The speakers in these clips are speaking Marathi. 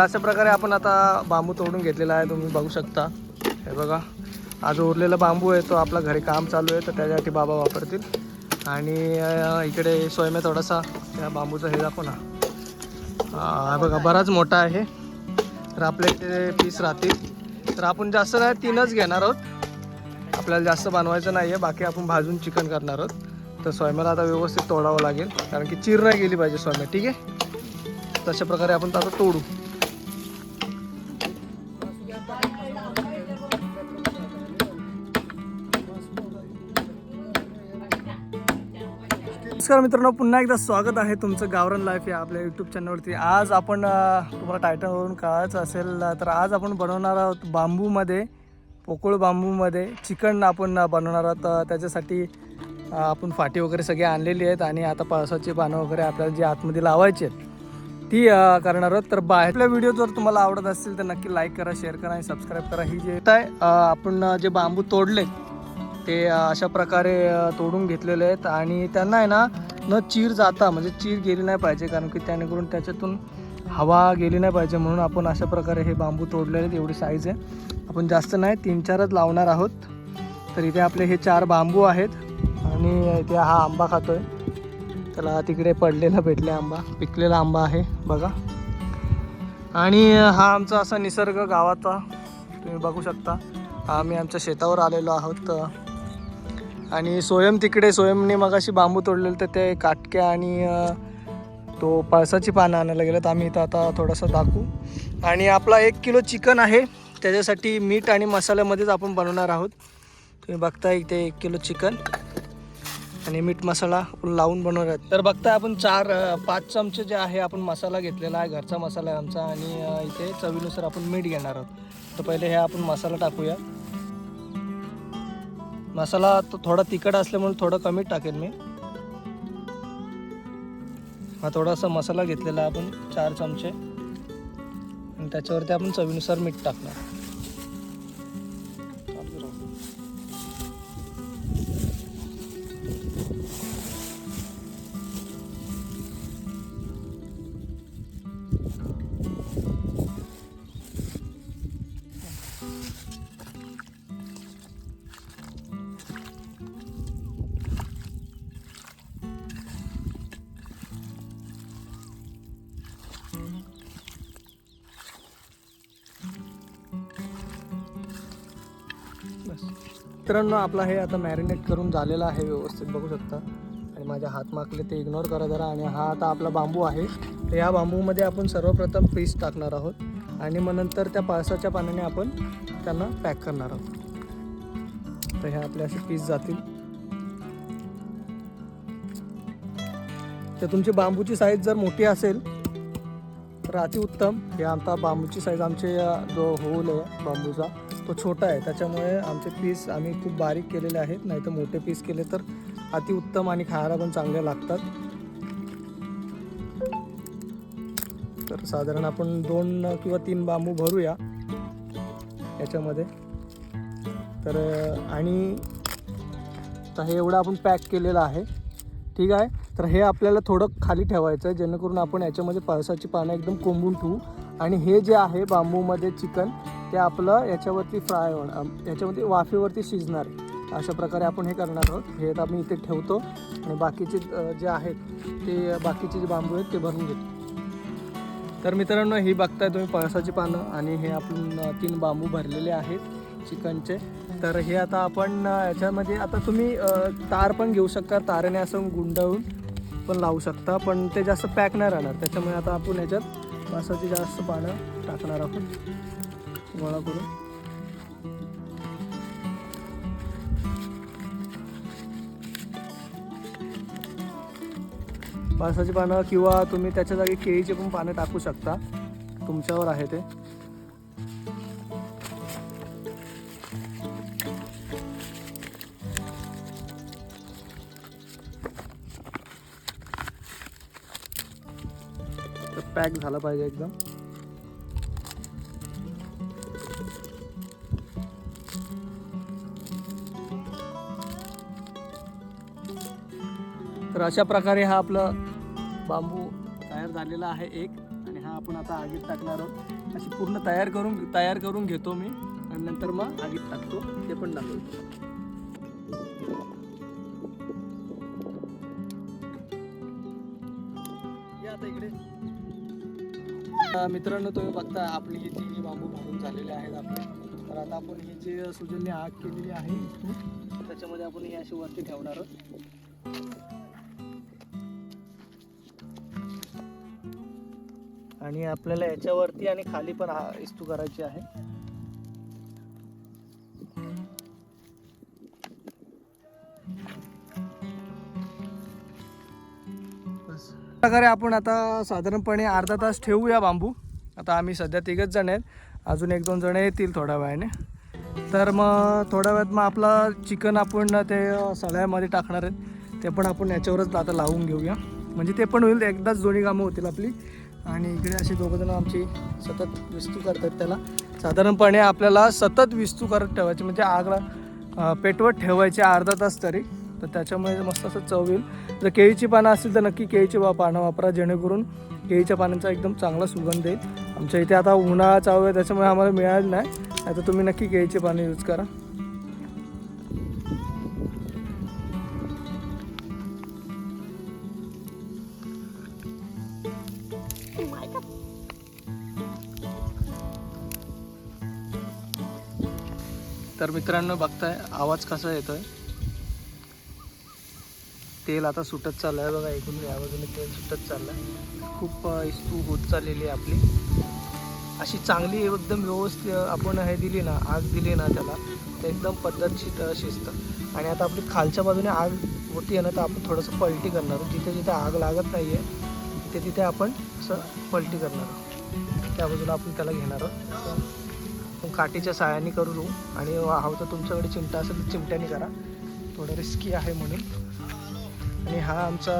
अशा प्रकारे आपण आता बांबू तोडून घेतलेला आहे तुम्ही बघू शकता. हे बघा आज उरलेला बांबू आहे तो आपला घरी काम चालू आहे तर त्याच्यासाठी बाबा वापरतील. आणि इकडे सोयम्या थोडासा त्या बांबूचा हे दाखव ना. हा बघा बराच मोठा आहे. तर आपले इथे पीस राहतील. तर आपण जास्त नाही तीनच घेणार आहोत. आपल्याला जास्त बनवायचं नाही आहे बाकी आपण भाजून चिकन करणार आहोत. तर सोयम्याला आता व्यवस्थित तोडावं लागेल कारण की चिर नाही गेली पाहिजे सोयम्या ठीक आहे? तशा प्रकारे आपण आता तोडू. नमस्कार मित्रांनो पुन्हा एकदा स्वागत आहे तुमचं गावरन लाईफ या आपल्या यूट्यूब चॅनलवरती आज आपण तुम्हाला टायटलवरून कळायचं असेल तर आज आपण बनवणार आहोत बांबूमध्ये पोकळ बांबूमध्ये चिकन आपण बनवणार आहोत. त्याच्यासाठी आपण फाटी वगैरे सगळे आणलेली आहेत आणि आता पळसाची पानं वगैरे आपल्याला जी आतमध्ये लावायची आहेत ती करणार आहोत. तर बाहेरल्या व्हिडिओ जर तुम्हाला आवडत असतील तर नक्की लाईक करा शेअर करा आणि सबस्क्राईब करा. ही जे आहे आपण जे बांबू तोडले ते अशा प्रकारे तोडून घेतलेले आहेत आणि त्यांना आहे ना न चीर जाता म्हणजे चीर गेली नाही पाहिजे कारण की त्यानेकरून त्याच्यातून हवा गेली नाही पाहिजे म्हणून आपण अशा प्रकारे हे बांबू तोडलेले आहेत एवढी साईज आहे. आपण जास्त नाही तीन चारच लावणार आहोत. तर इथे आपले हे चार बांबू आहेत आणि इथे हा आंबा खातोय. त्याला तिकडे पडलेला भेटले आंबा पिकलेला आंबा आहे बघा. आणि हा आमचा असा निसर्ग गावाचा तुम्ही बघू शकता. आम्ही आमच्या शेतावर आलेलो आहोत. आणि सोयम तिकडे सोयमने मगाशी बांबू तोडलेले तर ते काटक्या आणि तो पळसाची पानं आणायला गेलं तर आम्ही इथं आता थोडंसं दाखवू. आणि आपला एक किलो चिकन आहे. त्याच्यासाठी मीठ आणि मसाल्यामध्येच आपण बनवणार आहोत. तुम्ही बघताय इथे एक किलो चिकन आणि मीठ मसाला लावून बनवणार तर बघताय आपण चार पाच चमचे जे आहे आपण मसाला घेतलेला आहे. घरचा मसाला आहे आमचा आणि इथे चवीनुसार आपण मीठ घेणार आहोत. तर पहिले हे आपण मसाला टाकूया. मसाला तो थोडा तिखट असल्यामुळे थोडं कमी टाकेन मी. हा थोडासा मसाला घेतलेला आपण चार चमचे. आणि त्याच्यावरती आपण चवीनुसार मीठ टाकणार. बस मित्रांनो आपला हे आता मॅरिनेट करून झालेलं आहे व्यवस्थित बघू शकता. आणि माझ्या हात माकले ते इग्नोर करा जरा. आणि हा आता आपला बांबू आहे. तर या बांबूमध्ये आपण सर्वप्रथम पीस टाकणार आहोत. आणि मग नंतर त्या पावसाच्या पाण्याने आपण त्यांना पॅक करणार आहोत. तर हे आपल्या असे पीस जातील. तर तुमची बांबूची साईज जर मोठी असेल तर अतिउत्तम. हे आता बांबूची साईज आमचे जो होल आहे बांबूचा तो छोटा आहे त्याच्यामुळे आमचे पीस आम्ही खूप बारीक केलेले आहेत नाही तर मोठे पीस केले तर अतिउत्तम आणि खायला पण चांगले लागतात. तर साधारण आपण दोन किंवा तीन बांबू भरूया याच्यामध्ये. तर आणि तर हे एवढं आपण पॅक केलेलं आहे. ठीक आहे? तर हे आपल्याला थोडं खाली ठेवायचं आहे जेणेकरून आपण याच्यामध्ये पळसाची पानं एकदम कोंबून ठेवू. आणि हे जे आहे बांबूमध्ये चिकन ते आपलं याच्यावरती फ्राय होणार याच्यावरती याच्यामध्ये वाफेवरती शिजणार आहे. अशा प्रकारे आपण हे करणार आहोत. हे आता मी इथे ठेवतो आणि बाकीचे जे आहेत ते बाकीचे जे बांबू आहेत ते भरून घेतो. तर मित्रांनो ही बघताय तुम्ही पळसाची पानं आणि हे आपण तीन बांबू भरलेले आहेत चिकनचे. तर हे आता आपण याच्यामध्ये आता तुम्ही तार पण घेऊ शकता. तारेने असं गुंडाळून पण लावू शकता पण ते जास्त पॅक नाही राहणार. त्याच्यामुळे आता आपण याच्यात पळसाची जास्त पानं टाकणार आहोत. गोळा करून पावसाची पानं किंवा तुम्ही त्याच्या जागी केळीचे पण पानं टाकू शकता. तुमच्यावर आहे ते. पॅक झाला पाहिजे एकदम. तर अशा प्रकारे हा आपलं बांबू तयार झालेला आहे एक. आणि हा आपण आता आगीत टाकणार आहोत. अशी पूर्ण तयार करून तयार करून घेतो मी. आणि नंतर मग आगीत टाकतो. ते पण दाखवतो. या आता इकडे. मित्रांनो तुम्ही बघता आपली ही जी बांबू भाजून झालेले आहेत आपले. तर आता आपण ही जी सुजनने आग केलेली आहे त्याच्यामध्ये आपण हे अशी वरती ठेवणार आहोत. आणि आपल्याला याच्यावरती आणि खाली पण हा इस्तू करायची आहे. बस. प्रकारे आपण आता साधारणपणे अर्धा तास ठेवूया बांबू. आता आम्ही सध्या तिघच जण आहेत. अजून एक दोन जण येतील थोड्या वेळाने. तर मग थोड्या वेळात मग आपला चिकन आपण ते सळ्यामध्ये टाकणार आहेत. ते पण आपण याच्यावरच आता लावून घेऊया. म्हणजे ते पण होईल एकदाच दोन्ही कामं होतील आपली. आणि इकडे असे दोघंजण आमची सतत विस्तू करतात त्याला. साधारणपणे आपल्याला सतत विस्तू करत ठेवायची म्हणजे आगला पेटवत ठेवायचे अर्धा तास तरी. तर त्याच्यामुळे मस्त असं चव येईल. जर केळीची पानं असतील तर नक्की केळीची वा पानं वापरा जेणेकरून केळीच्या पानांचा एकदम चांगला सुगंध येईल. आमच्या इथे आता उन्हाळा चालू आहे त्याच्यामुळे आम्हाला मिळालं नाही. नाही तर तुम्ही नक्की केळीची पानं यूज करा. तर मित्रांनो बघताय आवाज कसा येतोय? तेल आता सुटत चाललंय बघा एकूण या बाजूने तेल सुटत चाललंय. खूप इस्तू होत चाललेली आहे आपली. अशी चांगली एकदम व्यवस्थित आपण हे दिली ना आग दिली ना त्याला तर एकदम पद्धतशीर शिस्त. शिजतं आणि आता आपली खालच्या बाजूने आग होती आहे ना तर आपण थोडंसं पलटी करणार आहोत. जिथे जिथे आग लागत नाही आहे तिथे तिथे आपण असं पलटी करणार आहोत. त्या बाजूला आपण त्याला घेणार आहोत. काठीच्या साह्याने करू आणि हवं तर तुमच्याकडे चिमटा. असेल तर चिमट्याने करा. थोडं रिस्की आहे म्हणून. आणि हा आमचा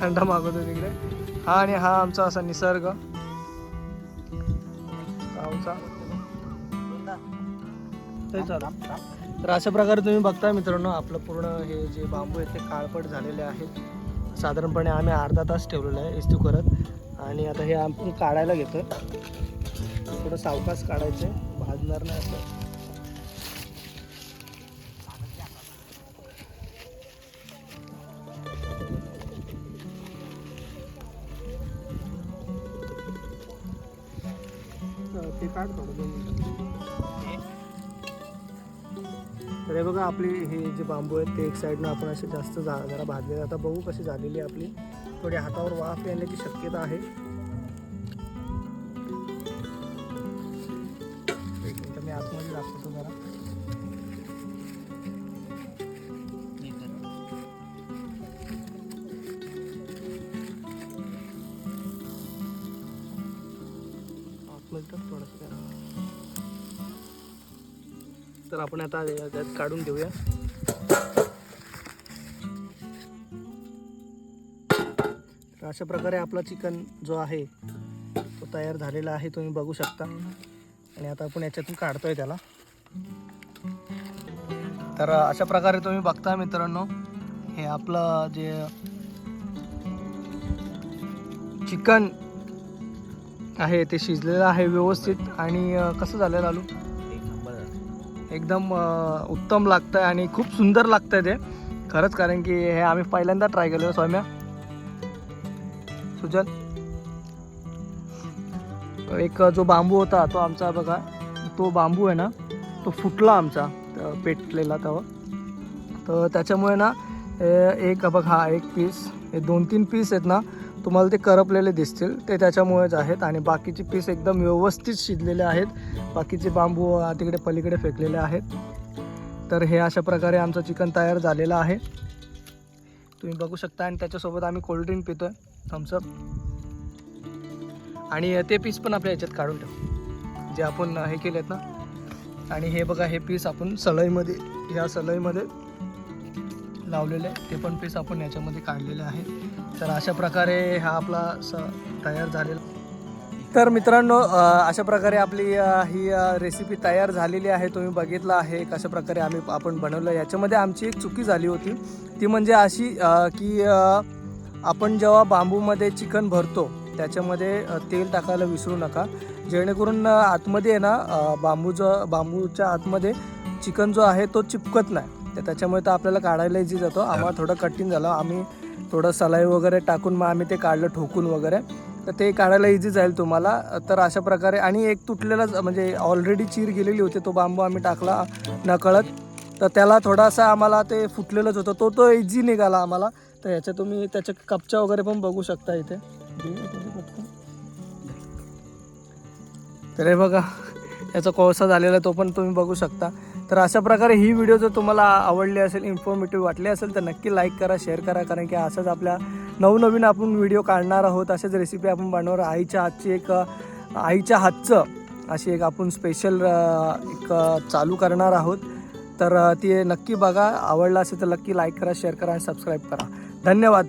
थंडा मागवतो तिकडे. हा आणि हा आमचा असा निसर्ग. गावचा ते चला तर अशा प्रकारे तुम्ही बघता मित्रांनो आपलं पूर्ण हे जे बांबू आहेत ते काळपट झालेले आहेत. साधारणपणे आम्ही अर्धा तास ठेवलेलं आहे इस्तू करत. आणि आता हे आपण काढायला घेतो थोडं सावकाश आहे भाजणार नाही असं. ते काढ तर हे बघा आपली हे जे बांबू आहेत ते एक साईडनं आपण असे जास्त जा जरा भाजले आता बघू कशी झालेली आहे आपली. थोडी हातावर वाफ येण्याची शक्यता आहे. आतमध्ये थोडंसं तर आपण आता त्यात काढून घेऊया. तर अशा प्रकारे आपला चिकन जो आहे तो तयार झालेला आहे तुम्ही बघू शकता. आणि आता आपण याच्यातून काढतोय त्याला. तर अशा प्रकारे तुम्ही बघता मित्रांनो हे आपलं जे चिकन आहे ते शिजलेलं आहे व्यवस्थित. आणि कसं झालं आलू एकदम उत्तम लागतं आहे आणि खूप सुंदर लागतं आहे ते. खरंच कारण की हे आम्ही पहिल्यांदा ट्राय केलं सौम्या. सुजन. एक जो बांबू होता तो आमचा बघा तो बांबू आहे ना तो फुटला आमचा पेटलेला तेव्हा. तर त्याच्यामुळे ना एक बघा एक पीस हे दोन तीन पीस आहेत ना तुम्हाला ते करपलेले दिसतील ते त्याच्यामुळेच आहेत आणि बाकीचे पीस एकदम व्यवस्थित शिजलेले आहेत. बाकीचे बांबू तिकडे पलीकडे फेकलेले आहेत. तर हे अशा प्रकारे आमचं चिकन तयार झालेलं आहे. तुम्ही बघू शकता आणि त्याच्यासोबत आम्ही कोल्ड्रिंक आहे थम्सअप आणि ते पीस पण आपल्या याच्यात काढून ठेवू. जे आपण हे केलेत ना. आणि हे बघा हे पीस आपण सलईमध्ये ह्या सलईमध्ये लावलेले आहे. ते पण पीस आपण याच्यामध्ये काढलेले आहे. तर अशा प्रकारे हा आपला स तयार झालेला तर मित्रांनो अशा प्रकारे आपली ही रेसिपी तयार झालेली आहे. तुम्ही बघितलं आहे कशा प्रकारे आम्ही आपण बनवलं. याच्यामध्ये आमची एक चुकी झाली होती. ती म्हणजे अशी की आपण जेव्हा बांबूमध्ये चिकन भरतो त्याच्यामध्ये तेल टाकायला विसरू नका. जेणेकरून आतमध्ये आहे ना बांबूचं बांबूच्या आतमध्ये चिकन जो आहे तो चिपकत नाही. तर त्याच्यामुळे तर आपल्याला काढायला जातो. आम्हाला थोडं कठीण झालं. आम्ही थोडं सलाई वगैरे टाकून मग आम्ही ते काढलं ठोकून वगैरे. तर ते काढायला इझी जाईल तुम्हाला. तर अशा प्रकारे आणि एक तुटलेला म्हणजे ऑलरेडी चीर गेलेली होती तो बांबू आम्ही टाकला नकळत. तर त्याला थोडासा आम्हाला ते फुटलेलंच होतं. तो तो इझी निघाला आम्हाला. तर ह्याच्या तुम्ही त्याच्या कपच्या वगैरे पण बघू शकता इथे. तर हे बघा याचा कोळसा झालेला आहे तो पण तुम्ही बघू शकता. तर अशा प्रकारे ही व्हिडिओ जर तुम्हाला आवडली असेल इन्फॉर्मेटिव्ह वाटली असेल तर नक्की लाईक करा शेअर करा. कारण की असंच आपल्या नवनवीन आपण व्हिडिओ काढणार आहोत अशाच रेसिपी आपण बनवणार आईच्या हातची एक आईच्या हातचं अशी एक आपण स्पेशल एक चालू करणार आहोत. तर ती नक्की बघा. आवडलं असेल तर नक्की लाईक करा शेअर करा आणि सबस्क्राईब करा. धन्यवाद.